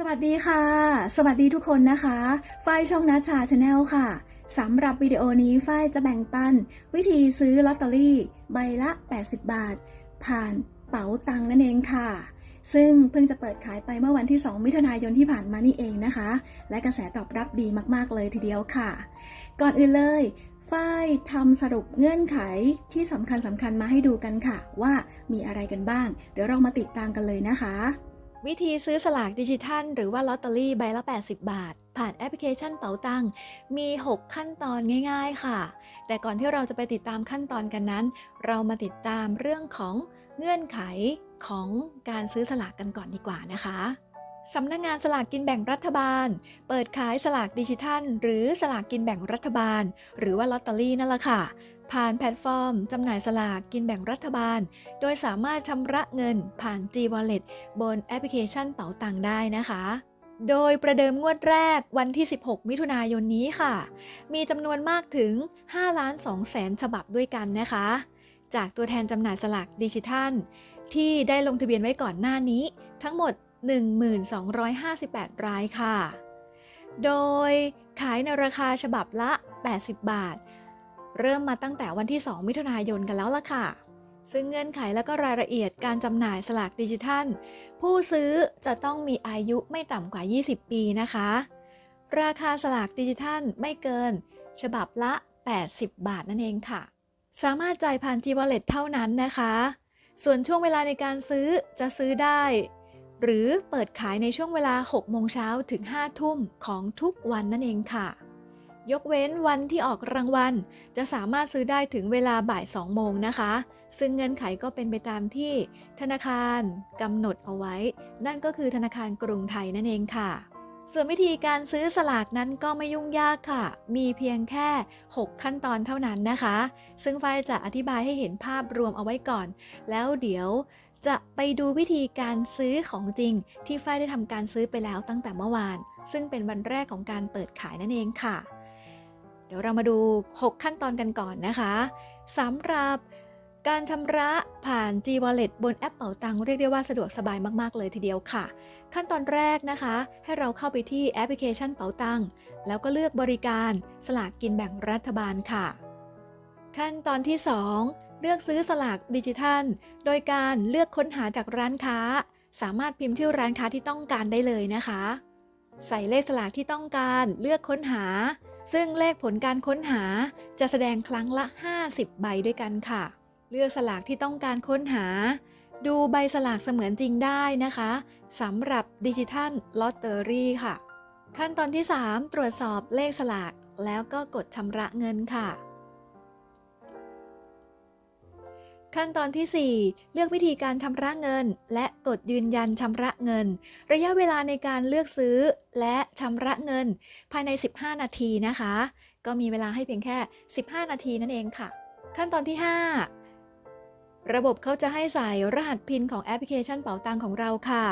สวัสดีค่ะ สวัสดีทุกคนนะคะ ฝ้ายช่องนัชชาชาแนลค่ะ สำหรับวิดีโอนี้ฝ้ายจะแบ่งปัน วิธีซื้อลอตเตอรี่ ใบละ 80 บาท ผ่านเป๋าตังนั่นเองค่ะ ซึ่งเพิ่งจะเปิดขายไปเมื่อวันที่ 2 มิถุนายนที่ผ่านมานี่เองนะคะ และกระแสตอบรับดีมากๆเลยทีเดียวค่ะ ก่อนอื่นเลยฝ้ายทำสรุปเงื่อนไขที่สำคัญสำคัญมาให้ดูกันค่ะ ว่ามีอะไรกันบ้าง เดี๋ยวเรามาติดตามกันเลยนะคะ วิธีซื้อสลากดิจิทัล หรือว่าลอตเตอรี่ใบละ 80 บาท ผ่านแอปพลิเคชันเป๋าตังมี 6 ขั้นตอนง่ายๆค่ะ แต่ก่อนที่เราจะไปติดตามขั้นตอนกันนั้น เรามาติดตามเรื่องของเงื่อนไขของการซื้อสลากกันก่อนดีกว่านะคะสำนักงงานสลากกินแบ่งรัฐบาล เปิดขายสลากดิจิทัล หรือสลากกินแบ่งรัฐบาล หรือว่าลอตเตอรี่นั่นแหละค่ะ ผ่านแพลตฟอร์ม จำหน่ายสลากกินแบ่งรัฐบาล โดยสามารถชำระเงินผ่าน G-Wallet บนแอปพลิเคชันเป๋าตังค์ได้นะคะ โดยประเดิมงวดแรกวันที่ 16 มิถุนายนนี้ค่ะ มีจำนวนมากถึง 5 ล้าน2แสนฉบับด้วยกันนะคะ จากตัวแทนจำหน่ายสลากดิจิทัล ที่ได้ลงทะเบียนไว้ก่อนหน้านี้ ทั้งหมด 1258 รายค่ะ โดยขายในราคาฉบับละ 80 บาท เริ่มมาตั้งแต่วันที่ 2 มิถุนายนกันแล้วล่ะค่ะ ซึ่งเงื่อนไขและก็รายละเอียดการจำหน่ายสลากดิจิทัล ผู้ซื้อจะต้องมีอายุไม่ต่ำกว่า 20 ปีนะคะ ราคาสลากดิจิทัลไม่เกิน ฉบับละ 80 บาทนั่นเองค่ะ สามารถจ่ายผ่าน G-Wallet เท่านั้นนะคะ ส่วนช่วงเวลาในการซื้อจะซื้อได้ หรือเปิดขายในช่วงเวลา 6 โมงเช้าถึง 5 ทุ่มของทุกวันนั่นเองค่ะ ยกเว้นวันที่ออกรางวัล จะสามารถซื้อได้ถึงเวลาบ่าย 2 โมงนะคะ ซึ่งเงื่อนไขก็เป็นไปตามที่ธนาคารกำหนดเอาไว้ นั่นก็คือธนาคารกรุงไทยนั่นเองค่ะ ส่วนวิธีการซื้อสลากนั้นก็ไม่ยุ่งยากค่ะ มีเพียงแค่ 6 ขั้นตอนเท่านั้นนะคะ ซึ่งฝ้ายจะอธิบายให้เห็นภาพรวมเอาไว้ก่อน แล้วเดี๋ยวจะไปดูวิธีการซื้อของจริง ที่ฝ้ายได้ทำการซื้อไปแล้วตั้งแต่เมื่อวาน ซึ่งเป็นวันแรกของการเปิดขายนั่นเองค่ะ เดี๋ยวเรามาดู 6 ขั้นตอนกันก่อนนะคะสำหรับการชำระผ่าน G-Wallet บนแอปเป๋าตังเรียกได้ว่าสะดวกสบายมาก ๆ เลยทีเดียวค่ะ ขั้นตอนแรกนะคะ ให้เราเข้าไปที่แอปพลิเคชันเป๋าตังแล้วก็เลือกบริการสลากกินแบ่งรัฐบาลค่ะ ขั้นตอนที่ 2 เลือกซื้อสลากดิจิทัล โดยการเลือกค้นหาจากร้านค้า สามารถพิมพ์ชื่อร้านค้าที่ต้องการได้เลยนะคะ ใส่เลขสลากที่ต้องการ เลือกค้นหา ซึ่งเลขผลการค้นหาจะแสดงครั้งละ 50 ใบด้วยกันค่ะ เลือกสลากที่ต้องการค้นหา ดูใบสลากเสมือนจริงได้นะคะสำหรับดิจิทัลลอตเตอรี่ค่ะ ขั้นตอนที่ 3 ตรวจสอบเลขสลากแล้วก็กดชำระเงินค่ะ ขั้นตอนที่ 4 เลือกวิธีการชำระเงิน และกดยืนยันชำระเงิน ระยะเวลาในการเลือกซื้อและชำระเงิน ภายใน 15 นาทีนะคะ ก็มีเวลาให้เพียงแค่ 15 นาทีนั่นเองค่ะ ขั้นตอนที่ 5 ระบบเขาจะให้ใส่รหัสพินของแอปพลิเคชันเป๋าตังของเราค่ะ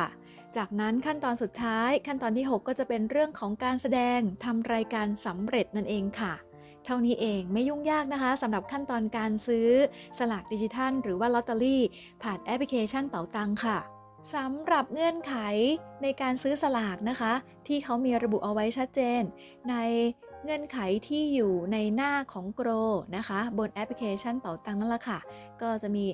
จากนั้นขั้นตอนสุดท้าย ขั้นตอนที่ 6 ก็จะเป็นเรื่องของการแสดงทำรายการสำเร็จนั่นเองค่ะ เท่านี้เองไม่ยุ่งยากนะคะสำหรับขั้นตอนการซื้อสลากดิจิทัล หรือว่าลอตเตอรี่ ผ่านแอปพลิเคชันเป๋าตังค่ะสำหรับเงื่อนไขในการซื้อสลากนะคะ ที่เขามีระบุเอาไว้ชัดเจน ในเงื่อนไขที่อยู่ในหน้าของโกรนะคะ บนแอปพลิเคชันเป๋าตังนั่นแหละค่ะ ก็จะมี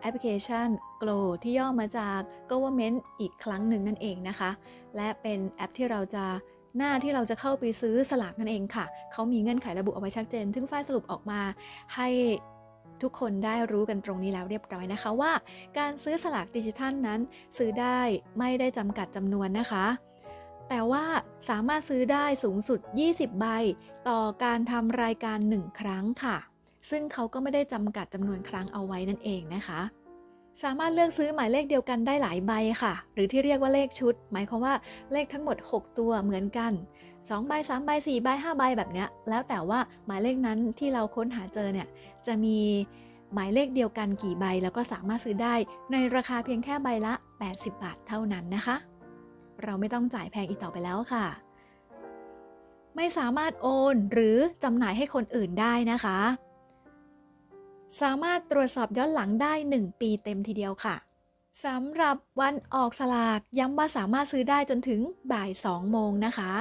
แอปพลิเคชัน Glo ที่ย่อมาจาก Government อีกครั้งหนึ่งนั่นเองนะคะ และเป็นแอปที่เราจะ หน้าที่เราจะเข้าไปซื้อสลากนั่นเองค่ะ เขามีเงื่อนไขระบุเอาไว้ชัดเจน ซึ่งฝ้ายสรุปออกมาให้ทุกคนได้รู้กันตรงนี้แล้วเรียบร้อยนะคะว่า การซื้อสลากดิจิทัลนั้น ซื้อได้ไม่ได้จำกัดจำนวนนะคะ แต่ว่าสามารถซื้อได้สูงสุด 20 ใบ ต่อการทำรายการ 1 ครั้งค่ะ ซึ่งเขาก็ไม่ได้จำกัดจำนวนครั้งเอาไว้นั่นเองนะคะ สามารถเลือกซื้อหมายเลขเดียวกันได้หลายใบค่ะ หรือที่เรียกว่าเลขชุด หมายความว่าเลขทั้งหมด 6 ตัวเหมือนกัน2ใบ3ใบ4ใบ5ใบแบบเนี้ยแล้วแต่ว่าหมายเลขนั้นที่เราค้นหาเจอเนี่ยจะมีหมายเลขเดียวกันกี่ใบ แล้วก็สามารถซื้อได้ในราคาเพียงแค่ใบละ 80 บาทเท่านั้นนะคะ เราไม่ต้องจ่ายแพงอีกต่อไปแล้วค่ะ ไม่สามารถโอนหรือจำหน่ายให้คนอื่นได้นะคะ สามารถตรวจสอบย้อนหลังได้ 1 ปีเต็มทีเดียวค่ะสำหรับวันออกสลากย้ำว่าสามารถซื้อได้จนถึงบ่าย 2 โมงนะคะ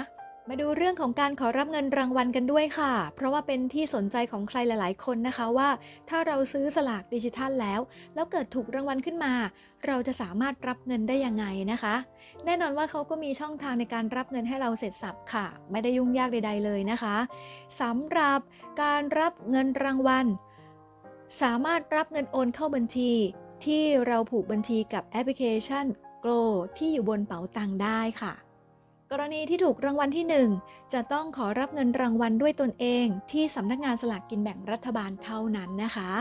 มาดูเรื่องของการขอรับเงินรางวัลกันด้วยค่ะ เพราะว่าเป็นที่สนใจของใครหลาย ๆ คนนะคะว่า ถ้าเราซื้อสลากดิจิทัลแล้ว แล้วเกิดถูกรางวัลขึ้นมา เราจะสามารถรับเงินได้ยังไงนะคะ แน่นอนว่าเขาก็มีช่องทางในการรับเงินให้เราเสร็จสับค่ะ ไม่ได้ยุ่งยากใด ๆ เลยนะคะสำหรับการรับเงินรางวัล สามารถรับเงินโอนเข้าบัญชี ที่เราผูกบัญชีกับแอปพลิเคชัน Glo ที่อยู่บนเป๋าตังค์ได้ค่ะ กรณีที่ถูกรางวัลที่ 1 จะต้องขอรับเงินรางวัลด้วยตนเอง ที่สำนักงานสลากกินแบ่งรัฐบาลเท่านั้นนะคะ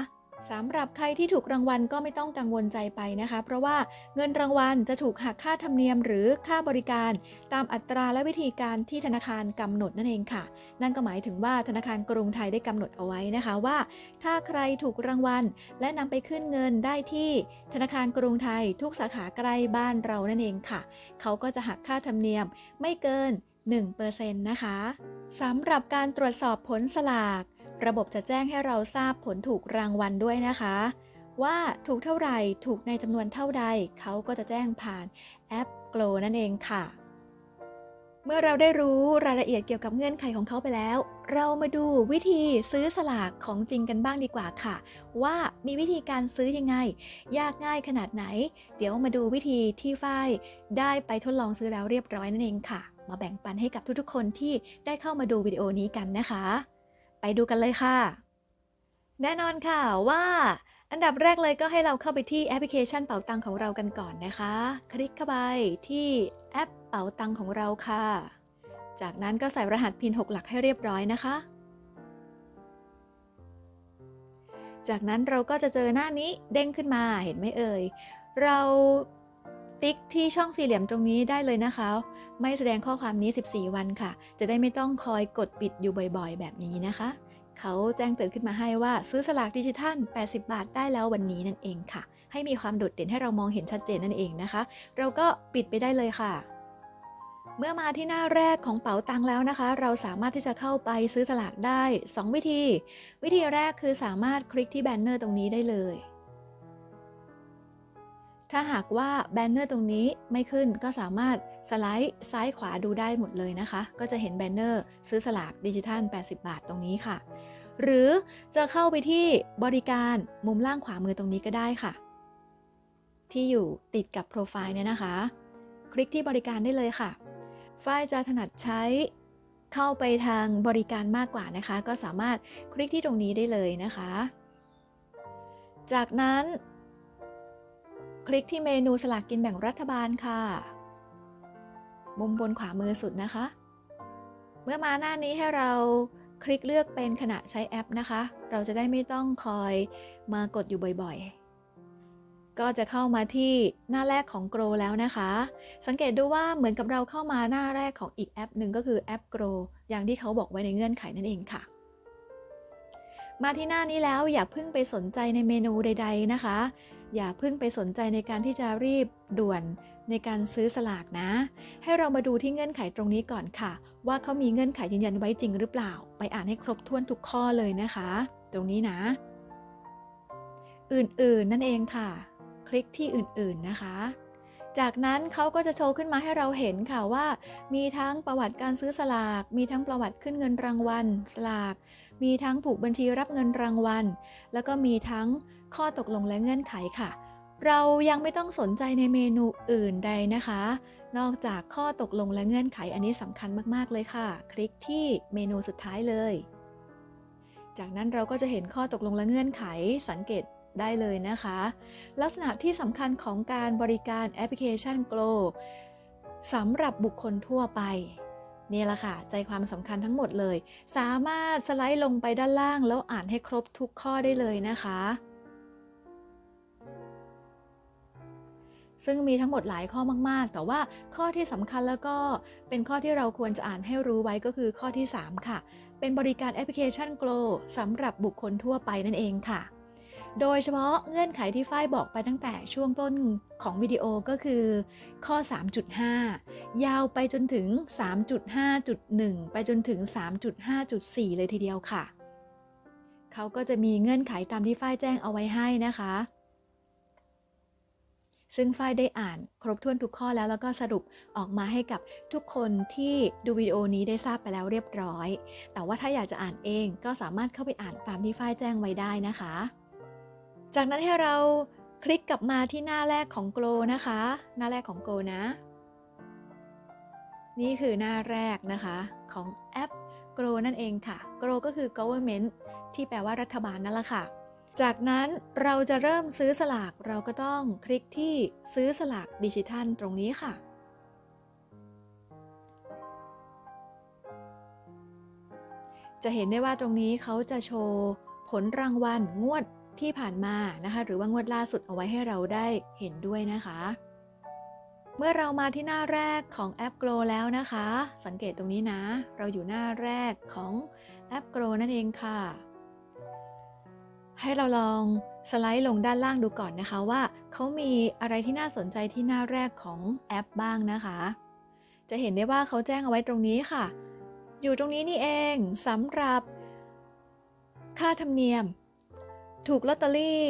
สำหรับใครที่ถูกรางวัลก็ไม่ต้องกังวลใจไปนะคะ เพราะว่าเงินรางวัลจะถูกหักค่าธรรมเนียมหรือค่าบริการ ตามอัตราและวิธีการที่ธนาคารกำหนดนั่นเองค่ะ นั่นก็หมายถึงว่าธนาคารกรุงไทยได้กำหนดเอาไว้นะคะว่า ถ้าใครถูกรางวัล และนำไปขึ้นเงินได้ที่ ธนาคารกรุงไทย ทุกสาขาใกล้บ้านเรานั่นเองค่ะ เขาก็จะหักค่าธรรมเนียมไม่เกิน1%นะคะสำหรับการตรวจสอบผลสลาก ระบบจะแจ้งให้เราทราบผลถูกรางวัลด้วยนะคะ ว่าถูกเท่าไหร่ถูกในจำนวนเท่าใด เขาก็จะแจ้งผ่านแอป Glow นั่นเองค่ะ เมื่อเราได้รู้รายละเอียดเกี่ยวกับเงื่อนไขของเขาไปแล้ว เรามาดูวิธีซื้อสลากของจริงกันบ้างดีกว่าค่ะ ว่ามีวิธีการซื้อยังไง ยากง่ายขนาดไหน เดี๋ยวมาดูวิธีที่ฝ้ายได้ไปทดลองซื้อแล้วเรียบร้อยนั่นเองค่ะ มาแบ่งปันให้กับทุกๆคนที่ได้เข้ามาดูวิดีโอนี้กันนะคะ ไปดูกันเลยค่ะ แน่นอนค่ะว่า อันดับแรกเลยก็ให้เราเข้าไปที่แอปพลิเคชันเป๋าตังของเรากันก่อนนะคะ คลิกเข้าไปที่แอปเป๋าตังของเราค่ะ จากนั้นก็ใส่รหัสพิน 6 หลักให้เรียบร้อยนะคะ จากนั้นเราก็จะเจอหน้านี้เด้งขึ้นมาเห็นไหมเอ่ยเรา ติ๊กที่ช่องสี่เหลี่ยมตรงนี้ได้เลยนะคะ ไม่แสดงข้อความนี้ 14 วันค่ะ จะได้ไม่ต้องคอยกดปิดอยู่บ่อยๆ แบบนี้นะคะ เขาแจ้งเตือนขึ้นมาให้ว่าซื้อสลากดิจิทัล 80 บาทได้แล้ววันนี้นั่นเองค่ะ ให้มีความโดดเด่นให้เรามองเห็นชัดเจนนั่นเองนะคะ เราก็ปิดไปได้เลยค่ะเมื่อมาที่หน้าแรกของเป๋าตังแล้วนะคะ เราสามารถที่จะเข้าไปซื้อสลากได้ 2 วิธี วิธีแรกคือสามารถคลิกที่แบนเนอร์ตรงนี้ได้เลย ถ้าหากว่าแบนเนอร์ตรงนี้ไม่ขึ้นก็สามารถสไลด์ซ้ายขวาดูได้หมดเลยนะคะ ก็จะเห็นแบนเนอร์ซื้อสลากดิจิทัล 80 บาทตรงนี้ค่ะ หรือจะเข้าไปที่บริการมุมล่างขวามือตรงนี้ก็ได้ค่ะ ที่อยู่ติดกับโปรไฟล์เนี่ยนะคะ คลิกที่บริการได้เลยค่ะ ฝ้ายจะถนัดใช้เข้าไปทางบริการมากกว่านะคะ ก็สามารถคลิกที่ตรงนี้ได้เลยนะคะ จากนั้น คลิกที่เมนูสลากกินแบ่งรัฐบาลค่ะ มุมบนขวามือสุดนะคะ เมื่อมาหน้านี้ให้เราคลิกเลือกเป็นขณะใช้แอปนะคะ เราจะได้ไม่ต้องคอยมากดอยู่บ่อยๆ ก็จะเข้ามาที่หน้าแรกของ Grow แล้วนะคะ สังเกตดูว่าเหมือนกับเราเข้ามาหน้าแรกของอีกแอปหนึ่งก็คือแอป Grow อย่างที่เขาบอกไว้ในเงื่อนไขนั่นเองค่ะมาที่หน้านี้แล้วอย่าเพิ่งไปสนใจในเมนูใด ๆนะคะ อย่าเพิ่งไปสนใจในการที่จะรีบด่วนในการซื้อสลากนะ ให้เรามาดูที่เงื่อนไขตรงนี้ก่อนค่ะ ว่าเขามีเงื่อนไขยืนยันไว้จริงหรือเปล่า ไปอ่านให้ครบถ้วนทุกข้อเลยนะคะ ตรงนี้นะ อื่นๆนั่นเองค่ะ คลิกที่อื่นๆนะคะ จากนั้นเขาก็จะโชว์ขึ้นมาให้เราเห็นค่ะว่า มีทั้งประวัติการซื้อสลาก มีทั้งประวัติขึ้นเงินรางวัล สลาก มีทั้งผูกบัญชีรับเงินรางวัล แล้วก็มีทั้ง ข้อตกลงและเงื่อนไขค่ะ เรายังไม่ต้องสนใจในเมนูอื่นใดนะคะ นอกจากข้อตกลงและเงื่อนไขอันนี้สำคัญมากๆเลยค่ะ คลิกที่เมนูสุดท้ายเลย จากนั้นเราก็จะเห็นข้อตกลงและเงื่อนไขสังเกตได้เลยนะคะ ลักษณะที่สำคัญของการบริการแอปพลิเคชัน Glow สำหรับบุคคลทั่วไปนี่แหละค่ะ ใจความสำคัญทั้งหมดเลย สามารถสไลด์ลงไปด้านล่างแล้วอ่านให้ครบทุกข้อได้เลยนะคะ ซึ่งมีทั้งหมดหลายข้อมาก ๆ แต่ว่าข้อที่สำคัญแล้วก็เป็นข้อที่เราควรจะอ่านให้รู้ไว้ก็คือข้อที่ 3 ค่ะ เป็นบริการแอปพลิเคชัน Glow สำหรับบุคคลทั่วไปนั่นเองค่ะ โดยเฉพาะเงื่อนไขที่ฝ้ายบอกไปตั้งแต่ช่วงต้นของวิดีโอก็คือ ข้อ 3.5 ยาวไปจนถึง 3.5.1 ไปจนถึง 3.5.4 เลยทีเดียวค่ะ เขาก็จะมีเงื่อนไขตามที่ฝ้ายแจ้งเอาไว้ให้นะคะ ซึ่งฝ้ายได้อ่านครบถ้วนทุกข้อแล้วแล้วก็สรุปออกมาให้กับทุกคนที่ดูวิดีโอนี้ได้ทราบไปแล้วเรียบร้อย แต่ว่าถ้าอยากจะอ่านเองก็สามารถเข้าไปอ่านตามที่ฝ้ายแจ้งไว้ได้นะคะ จากนั้นให้เราคลิกกลับมาที่หน้าแรกของ Glow นะคะ หน้าแรกของ Glow นะ นี่คือหน้าแรกนะคะของแอป Grow นั่นเองค่ะ Grow ก็คือ government ที่แปลว่ารัฐบาลนั่นแหละค่ะ จากนั้นเราจะเริ่มซื้อสลากเราก็ต้องคลิกที่ซื้อสลากดิจิทัลตรงนี้ค่ะ จะเห็นได้ว่าตรงนี้เขาจะโชว์ผลรางวัลงวดที่ผ่านมานะคะ หรือว่างวดล่าสุดเอาไว้ให้เราได้เห็นด้วยนะคะ เมื่อเรามาที่หน้าแรกของแอป Grow แล้วนะคะ สังเกตตรงนี้นะ เราอยู่หน้าแรกของแอป Grow นั่นเองค่ะ ให้เราลองสไลด์ลงด้านล่างดูก่อนนะคะว่าเขามีอะไรที่น่าสนใจที่หน้าแรกของแอปบ้างนะคะ จะเห็นได้ว่าเขาแจ้งเอาไว้ตรงนี้ค่ะ อยู่ตรงนี้นี่เองสำหรับ ค่าธรรมเนียม ถูกลอตเตอรี่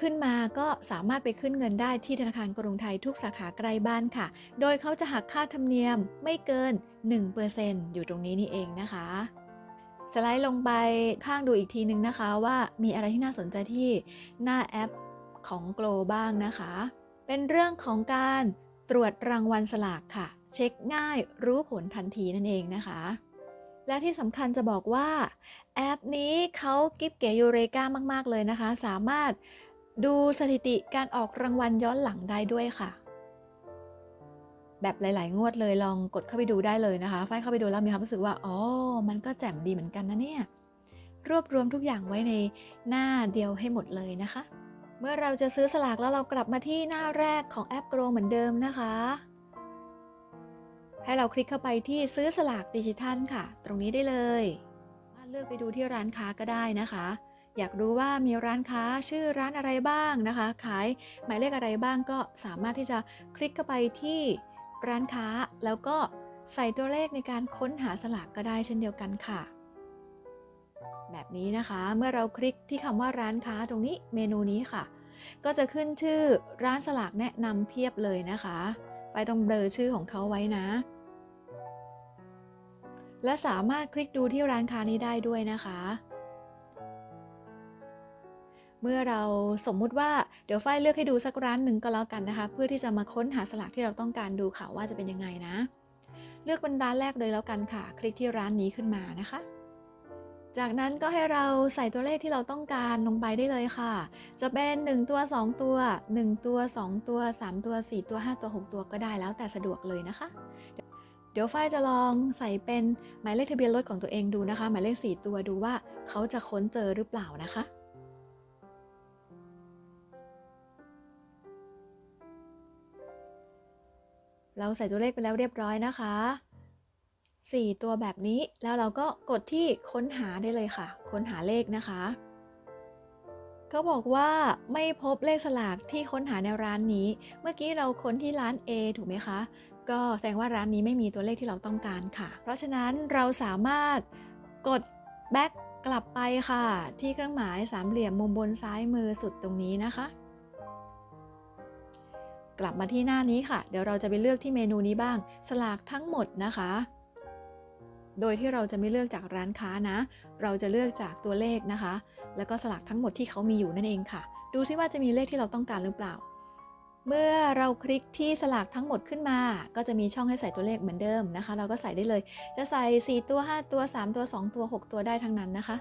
ขึ้นมาก็สามารถไปขึ้นเงินได้ที่ธนาคารกรุงไทยทุกสาขาใกล้บ้านค่ะ โดยเขาจะหักค่าธรรมเนียมไม่เกิน 1%อยู่ตรงนี้นี่เองนะคะ สไลด์ลงไปข้างดูอีกทีนึงนะคะ ว่ามีอะไรที่น่าสนใจที่หน้าแอปของ Glo บ้างนะคะ เป็นเรื่องของการตรวจรางวัลสลากค่ะ เช็คง่ายรู้ผลทันทีนั่นเองนะคะ และที่สำคัญจะบอกว่าแอปนี้เขากิฟเก๋ยูเรกามาก ๆ เลยนะคะ สามารถดูสถิติการออกรางวัลย้อนหลังได้ด้วยค่ะ แบบหลาย ๆ งวดเลยลองกดเข้าไปดูได้เลยนะคะไฟเข้าไปดูแล้วมีความรู้สึกว่าอ๋อมันก็แจ่มดีเหมือนกันนะเนี่ยรวบรวมทุกอย่างไว้ในหน้าเดียวให้หมดเลยนะคะ เมื่อเราจะซื้อสลากแล้วเรากลับมาที่หน้าแรกของแอป Grow เหมือนเดิมนะคะ ให้เราคลิกเข้าไปที่ซื้อสลากดิจิทัลค่ะ ตรงนี้ได้เลยสามารถเลือกไปดูที่ร้านค้าก็ได้นะคะ อยากรู้ว่ามีร้านค้าชื่อร้านอะไรบ้างนะคะ ขายหมายเลขอะไรบ้างก็สามารถที่จะคลิกเข้าไปที่ ร้านค้าแล้วก็ใส่ตัวเลขในการค้นหาสลากก็ได้เช่นเดียวกันค่ะ แบบนี้นะคะเมื่อเราคลิกที่คำว่าร้านค้าตรงนี้เมนูนี้ค่ะ ก็จะขึ้นชื่อร้านสลากแนะนำเพียบเลยนะคะ ไปตรงเบลอชื่อของเขาไว้นะ และสามารถคลิกดูที่ร้านค้านี้ได้ด้วยนะคะ เมื่อเราสมมุติว่าเดี๋ยวฝ้ายเลือกให้ดูสักร้านหนึ่งก็แล้วกันนะคะ เพื่อที่จะมาค้นหาสลากที่เราต้องการดูค่ะว่าจะเป็นยังไงนะ เลือกเป็นร้านแรกเลยแล้วกันค่ะ คลิกที่ร้านนี้ขึ้นมานะคะ จากนั้นก็ให้เราใส่ตัวเลขที่เราต้องการลงไปได้เลยค่ะ จะเป็น 1 ตัว 2 ตัว 1 ตัว 2 ตัว 3 ตัว 4 ตัว 5 ตัว 6 ตัวก็ได้แล้วแต่สะดวกเลยนะคะเดี๋ยวฝ้ายจะลองใส่เป็นหมายเลขทะเบียนรถของตัวเองดูนะคะ หมายเลข 4 ตัวดูว่าเขาจะค้นเจอหรือเปล่านะคะ เราใส่ตัวเลขไปแล้วเรียบร้อยนะคะ 4 ตัวแบบนี้แล้วเราก็กดที่ค้นหาได้เลยค่ะ ค้นหาเลขนะคะเขาบอกว่าไม่พบเลขสลากที่ค้นหาในร้านนี้ เมื่อกี้เราค้นที่ร้าน A ถูกไหมคะ ก็แสดงว่าร้านนี้ไม่มีตัวเลขที่เราต้องการค่ะ เพราะฉะนั้นเราสามารถกด back กลับไปค่ะ ที่เครื่องหมายสามเหลี่ยมมุมบนซ้ายมือสุดตรงนี้นะคะ กลับมาที่หน้านี้ค่ะ เดี๋ยวเราจะไปเลือกที่เมนูนี้บ้าง สลากทั้งหมดนะคะ โดยที่เราจะไม่เลือกจากร้านค้านะ เราจะเลือกจากตัวเลขนะคะ แล้วก็สลากทั้งหมดที่เขามีอยู่นั่นเองค่ะ ดูซิว่าจะมีเลขที่เราต้องการหรือเปล่า เมื่อเราคลิกที่สลากทั้งหมดขึ้นมา ก็จะมีช่องให้ใส่ตัวเลขเหมือนเดิมนะคะ เราก็ใส่ได้เลย จะใส่ 4 ตัว 5 ตัว 3 ตัว 2 ตัว 6 ตัวได้ทั้งนั้นนะคะ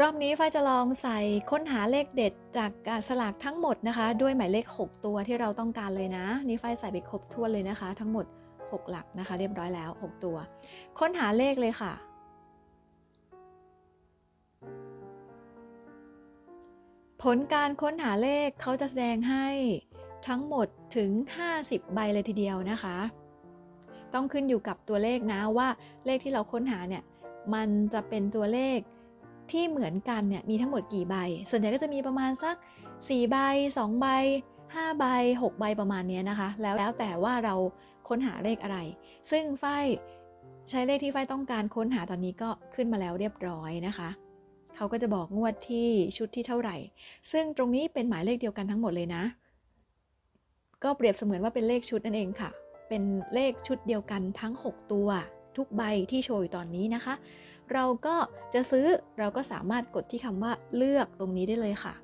รอบนี้ฝ้าจะลองใส่ค้นหาเลขเด็ดจากสลากทั้งหมดนะคะ ด้วยหมายเลข 6 ตัวที่เราต้องการเลยนะ นี่ฝ้าใส่ไปครบถ้วนเลยนะคะ ทั้งหมด 6 หลักนะคะ เรียบร้อยแล้ว 6 ตัว ค้นหาเลขเลยค่ะ ผลการค้นหาเลขเขาจะแสดงให้ทั้งหมดถึง 50 ใบเลยทีเดียวนะคะ ต้องขึ้นอยู่กับตัวเลขนะว่าเลขที่เราค้นหาเนี่ยมันจะเป็นตัวเลข ที่เหมือนกันเนี่ยมีทั้งหมดกี่ใบ ส่วนใหญ่ก็จะมีประมาณสัก 4 ใบ 2 ใบ 5 ใบ 6 ใบประมาณนี้นะคะ แล้วแล้วแต่ว่าเราค้นหาเลขอะไร ซึ่งฝ้ายใช้เลขที่ฝ้ายต้องการค้นหาตอนนี้ก็ขึ้นมาแล้วเรียบร้อยนะคะเขาก็จะบอกงวดที่ชุดที่เท่าไหร่ ซึ่งตรงนี้เป็นหมายเลขเดียวกันทั้งหมดเลยนะ ก็เปรียบเสมือนว่าเป็นเลขชุดนั่นเองค่ะ เป็นเลขชุดเดียวกันทั้ง 6 ตัว ทุกใบที่โชว์อยู่ตอนนี้นะคะ เราก็จะซื้อเราก็สามารถกดที่คำว่าเลือกตรงนี้ได้เลยค่ะ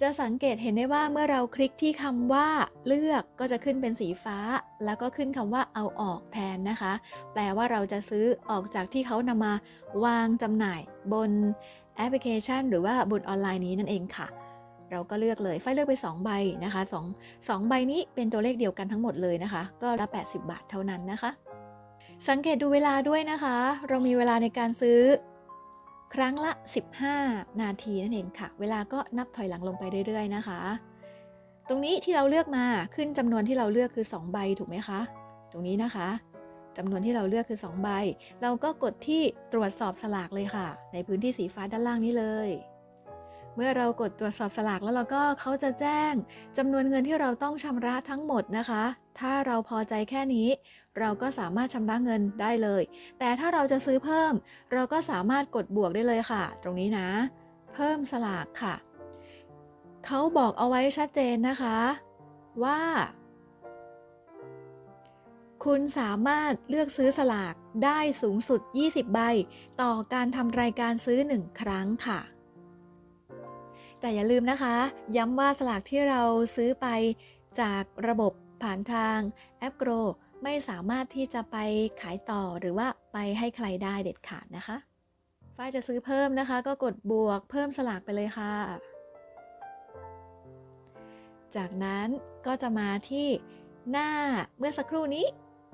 จะสังเกตเห็นได้ว่าเมื่อเราคลิกที่คำว่า เลือกก็จะขึ้นเป็นสีฟ้า แล้วก็ขึ้นคำว่าเอาออกแทนนะคะ แปลว่าเราจะซื้อออกจากที่เขานำมาวางจำหน่ายบนแอปพลิเคชัน หรือว่าบนออนไลน์นี้นั่นเองค่ะเราก็เลือกเลย ไฟเลือกไป 2 ใบนะคะ2 2ใบนี้เป็นตัวเลขเดียวกันทั้งหมดเลยนะคะ ก็ละ 80 บาทเท่านั้นนะคะ สังเกตดูเวลาด้วยนะคะ เรามีเวลาในการซื้อ ครั้งละ 15 นาทีนั่นเองค่ะ เวลาก็นับถอยหลังลงไปเรื่อยๆนะคะ ตรงนี้ที่เราเลือกมาขึ้นจำนวนที่เราเลือกคือ 2 ใบถูกไหมคะ ตรงนี้นะคะจำนวนที่เราเลือกคือ 2 ใบ เราก็กดที่ตรวจสอบสลากเลยค่ะ ในพื้นที่สีฟ้าด้านล่างนี้เลย เมื่อเรากดตรวจสอบสลากแล้วเราก็เขาจะแจ้งจำนวนเงินที่เราต้องชำระทั้งหมดนะคะ ถ้าเราพอใจแค่นี้ เราก็สามารถชำระเงินได้เลย แต่ถ้าเราจะซื้อเพิ่ม เราก็สามารถกดบวกได้เลยค่ะ ตรงนี้นะ เพิ่มสลากค่ะ เขาบอกเอาไว้ชัดเจนนะคะ ว่า คุณสามารถเลือกซื้อสลากได้สูงสุด 20 ใบ ต่อการทำรายการซื้อ 1 ครั้งค่ะแต่อย่าลืมนะคะ ย้ำว่าสลากที่เราซื้อไปจากระบบผ่านทางแอป Grow ไม่สามารถที่จะไปขายต่อหรือว่าไปให้ใครได้เด็ดขาดนะคะ ฝ้ายจะซื้อเพิ่มนะคะ ก็กดบวกเพิ่มสลากไปเลยค่ะ จากนั้นก็จะมาที่หน้าเมื่อสักครู่นี้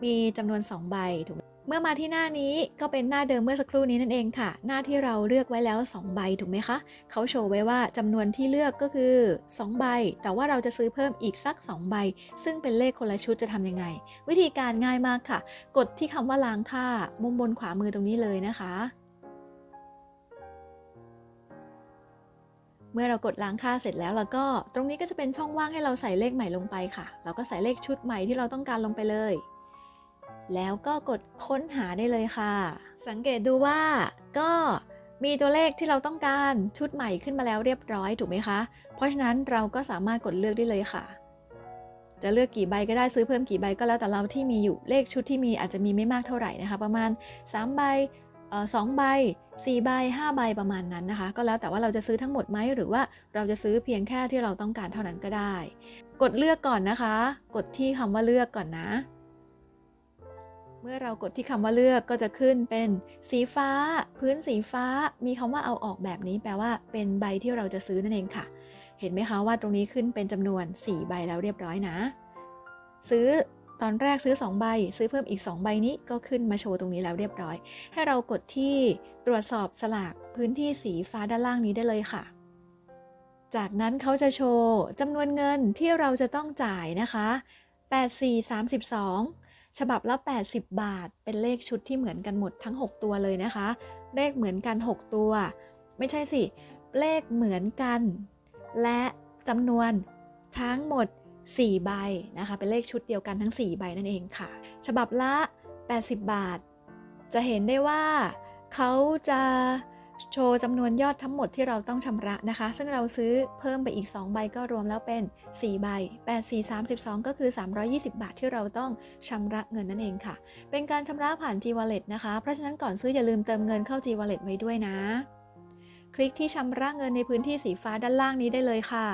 มีจำนวน 2 ใบถูกไหม เมื่อมาที่หน้านี้ก็เป็นหน้าเดิมเมื่อสักครู่นี้นั่นเองค่ะ หน้าที่เราเลือกไว้แล้ว 2 ใบถูกไหมคะเขาโชว์ไว้ว่าจำนวนที่เลือกก็คือ 2 ใบ แต่ว่าเราจะซื้อเพิ่มอีกสัก 2 ใบ ซึ่งเป็นเลขคนละชุดจะทำยังไง วิธีการง่ายมากค่ะ กดที่คำว่าล้างค่า มุมบนขวามือตรงนี้เลยนะคะ เมื่อเรากดล้างค่าเสร็จแล้วเราก็ตรงนี้ก็จะเป็นช่องว่างให้เราใส่เลขใหม่ลงไปค่ะ เราก็ใส่เลขชุดใหม่ที่เราต้องการลงไปเลย แล้วก็กดค้นหาได้เลยค่ะ สังเกตดูว่าก็มีตัวเลขที่เราต้องการชุดใหม่ขึ้นมาแล้วเรียบร้อยถูกไหมคะ เพราะฉะนั้นเราก็สามารถกดเลือกได้เลยค่ะ จะเลือกกี่ใบก็ได้ซื้อเพิ่มกี่ใบก็แล้วแต่เราที่มีอยู่เลขชุดที่มีอาจจะมีไม่มากเท่าไหร่นะคะ ประมาณ 3 ใบเอ่อสองใบ4ใบ5ใบประมาณนั้นนะคะ ก็แล้วแต่ว่าเราจะซื้อทั้งหมดไหมหรือว่าเราจะซื้อเพียงแค่ที่เราต้องการเท่านั้นก็ได้ กดเลือกก่อนนะคะ กดที่คำว่าเลือกก่อนนะ เมื่อเรากดที่คำว่าเลือกก็จะขึ้นเป็นสีฟ้า พื้นสีฟ้า มีคำว่าเอาออกแบบนี้แปลว่าเป็นใบที่เราจะซื้อนั่นเองค่ะ เห็นไหมคะว่าตรงนี้ขึ้นเป็นจำนวน 4 ใบแล้วเรียบร้อยนะ ซื้อตอนแรกซื้อ 2 ใบ ซื้อเพิ่มอีก 2 ใบนี้ก็ขึ้นมาโชว์ตรงนี้แล้วเรียบร้อย ให้เรากดที่ตรวจสอบสลากพื้นที่สีฟ้าด้านล่างนี้ได้เลยค่ะ จากนั้นเขาจะโชว์จำนวนเงินที่เราจะต้องจ่ายนะคะ 8432 ฉบับละ 80 บาท เป็นเลขชุดที่เหมือนกันหมดทั้ง 6 ตัวเลยนะคะ เลขเหมือนกัน 6 ตัว ไม่ใช่สิ เลขเหมือนกัน และจำนวนทั้งหมด 4 ใบนะคะ เป็นเลขชุดเดียวกันทั้ง 4 ใบนั่นเองค่ะ ฉบับละ 80 บาท จะเห็นได้ว่าเขาจะ โชว์จำนวนยอดทั้งหมดที่เราต้องชำระนะคะ ซึ่งเราซื้อเพิ่มไปอีก 2 ใบก็รวมแล้วเป็น 4 ใบ 8 4 32 ก็คือ 320 บาทที่เราต้องชำระเงินนั่นเองค่ะ เป็นการชำระผ่าน G Wallet นะคะ เพราะฉะนั้นก่อนซื้ออย่าลืมเติมเงินเข้า G Wallet ไว้ด้วยนะ คลิกที่ชำระเงินในพื้นที่สีฟ้าด้านล่างนี้ได้เลยค่ะ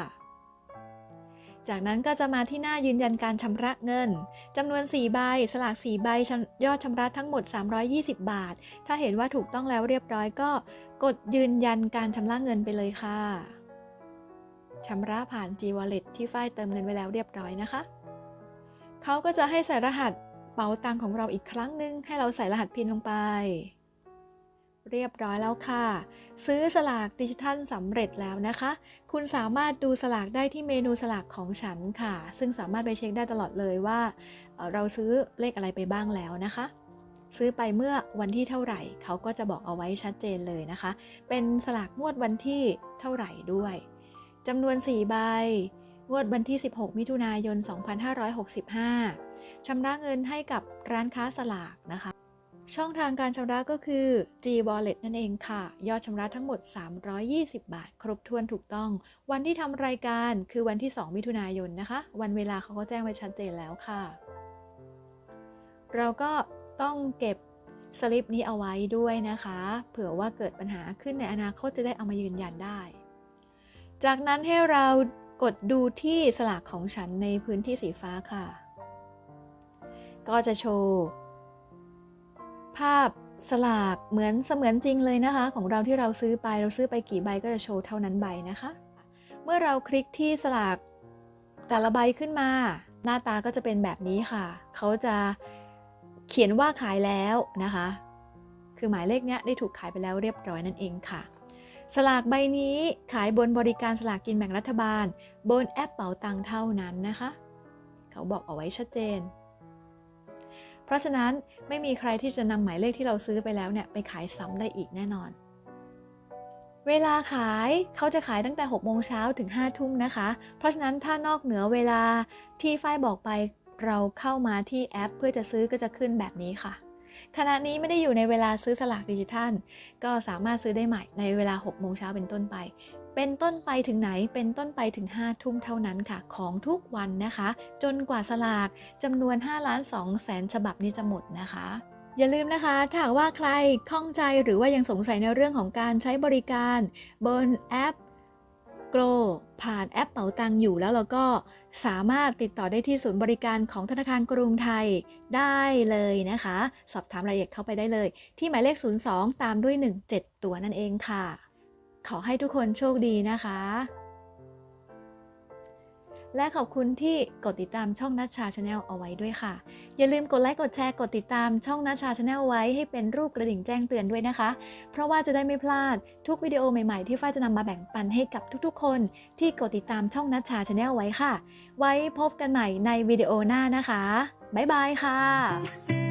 จากนั้นก็จะมาที่หน้ายืนยันการชำระเงินจำนวน 4 ใบ สลาก 4 ใบ ยอดชำระทั้งหมด 320 บาท ถ้าเห็นว่าถูกต้องแล้วเรียบร้อยก็ กดยืนยันการชำระเงินไปเลยค่ะชำระผ่าน G Wallet ที่ฝ้ายเติมเงินไว้แล้วเรียบร้อยนะคะ เขาก็จะให้ใส่รหัสเป๋าตังของเราอีกครั้งหนึ่งให้เราใส่รหัสพินลงไป เรียบร้อยแล้วค่ะ ซื้อสลากดิจิทัลสำเร็จแล้วนะคะ คุณสามารถดูสลากได้ที่เมนูสลากของฉันค่ะ ซึ่งสามารถไปเช็คได้ตลอดเลยว่า เราซื้อเลขอะไรไปบ้างแล้วนะคะ ซื้อไปเมื่อวันที่เท่าไหร่ เขาก็จะบอกเอาไว้ชัดเจนเลยนะคะ เป็นสลากงวดวันที่เท่าไหร่ด้วยจำนวน 4 ใบ งวดวันที่ 16 มิถุนายน 2565ชำระเงินให้กับร้านค้าสลากนะคะ ช่องทางการชำระก็คือ G Wallet นั่นเองค่ะ ยอดชำระทั้งหมด 320 บาท ครบถ้วนถูกต้อง วันที่ทำรายการคือวันที่ 2 มิถุนายนนะคะ วันเวลาเขาก็แจ้งไว้ชัดเจนแล้วค่ะ เราก็ ต้องเก็บสลิปนี้เอาไว้ด้วยนะคะ เผื่อว่าเกิดปัญหาขึ้นในอนาคตจะได้เอามายืนยันได้ จากนั้นให้เรากดดูที่สลากของฉันในพื้นที่สีฟ้าค่ะ ก็จะโชว์ ภาพสลากเหมือนเสมือนจริงเลยนะคะ ของเราที่เราซื้อไปเราซื้อไปกี่ใบก็จะโชว์เท่านั้นใบนะคะ เมื่อเราคลิกที่สลากแต่ละใบขึ้นมา หน้าตาก็จะเป็นแบบนี้ค่ะ เขาจะ เขียนว่าขายแล้วนะคะ คือหมายเลขเนี้ยได้ถูกขายไปแล้วเรียบร้อยนั่นเองค่ะ สลากใบนี้ขายบนบริการสลากกินแบ่งรัฐบาล บนแอปเป๋าตังเท่านั้นนะคะ เขาบอกเอาไว้ชัดเจน เพราะฉะนั้นไม่มีใครที่จะนำหมายเลขที่เราซื้อไปแล้วเนี่ยไปขายซ้ำได้อีกแน่นอน เวลาขายเขาจะขายตั้งแต่6โมงเช้าถึง5ทุ่มนะคะ เพราะฉะนั้นถ้านอกเหนือเวลาที่ฝ้ายบอกไป เราเข้ามาที่แอป เพื่อจะซื้อก็จะขึ้นแบบนี้ค่ะ ขณะนี้ไม่ได้อยู่ในเวลาซื้อสลากดิจิทัล ก็สามารถซื้อได้ใหม่ในเวลา 6 โมงเช้าเป็นต้นไป เป็นต้นไปถึงไหน เป็นต้นไปถึง 5 ทุ่มเท่านั้นค่ะ ของทุกวันนะคะ จนกว่าสลากจำนวน5ล้าน2แสนฉบับนี้จะหมดนะคะอย่าลืมนะคะ ถ้าหากว่าใครข้องใจหรือว่ายังสงสัยในเรื่องของการใช้บริการบนแอป Grow ผ่านแอปเป๋าตังอยู่แล้วเราก็ สามารถติดต่อได้ที่ศูนย์บริการของธนาคารกรุงไทยได้เลยนะคะ สอบถามรายละเอียดเข้าไปได้เลย ที่หมายเลข 02 ตามด้วย 17 ตัวนั่นเองค่ะ ขอให้ทุกคนโชคดีนะคะ และขอบคุณที่กดติดตามช่องนัชชาชาแนลเอาไว้ด้วยค่ะ อย่าลืมกดไลค์กดแชร์กดติดตามช่องนัชชาชาแนลไว้ให้เป็นรูปกระดิ่งแจ้งเตือนด้วยนะคะ เพราะว่าจะได้ไม่พลาดทุกวิดีโอใหม่ๆ ที่ฝ้ายจะนำมาแบ่งปันให้กับทุกๆ คน ที่กดติดตามช่องนัชชาชาแนลไว้ค่ะ ไว้พบกันใหม่ในวิดีโอหน้านะคะบ๊ายบายค่ะ